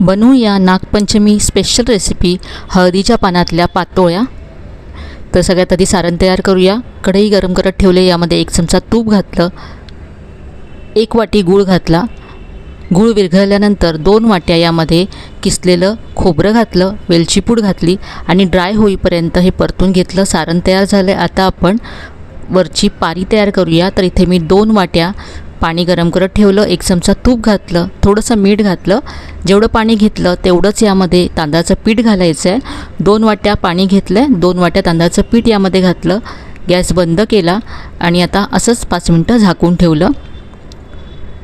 बनवूया Nagpanchami special recipe हळदीच्या पानातल्या पातोळ्या. तर सगळ्यात आधी सारण तयार करूया. कढई गरम करत ठेवले यामध्ये एक चमचा तूप घातलं. एक वाटी गूळ घातला. गूळ विरघळल्यानंतर दोन वाट्या यामध्ये किसलेलं खोबरं घातलं वेलची पूड घातली आणि ड्राय होईपर्यंत हे परतून घेतलं. सारण तयार झालं आहे आता आपण वरची पारी तयार करूया. तर इथे मी दोन वाट्या पाणी गरम करत ठेवलं एक चमचा तूप घातलं थोडंसं मीठ घातलं. जेवढं पाणी घेतलं तेवढंच यामध्ये तांदळाचं पीठ घालायचं आहे दोन वाट्या पाणी घेतलं आहे दोन वाट्या तांदळाचं पीठ यामध्ये घातलं. गॅस बंद केला आणि आता असंच पाच मिनटं झाकून ठेवलं.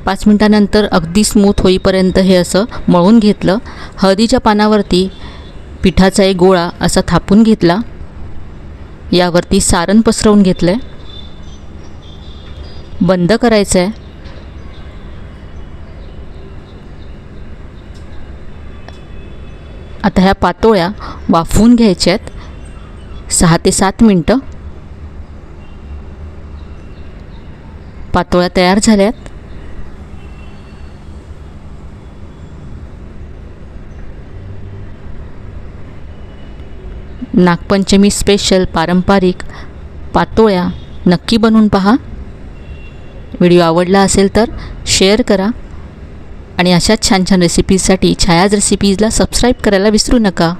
पाच मिनटानंतर अगदी स्मूथ होईपर्यंत हे असं मळून घेतलं. हळदीच्या पानावरती पिठाचा एक गोळा असा थापून घेतला. यावरती सारण पसरवून घेतलं आहे बंद करायचं आहे आता ह्या पातोळ्या वाफवून घ्यायच्या आहेत सहा ते सात मिनटं. पातोळ्या तयार झाल्यात. नागपंचमी स्पेशल पारंपरिक पातोळ्या नक्की बनवून पहा. व्हिडिओ आवडला असेल तर शेअर करा. आणि अशाच छान छान रेसिपीजसाठी छायाज रेसिपीजला सबस्क्राईब करायला विसरू नका.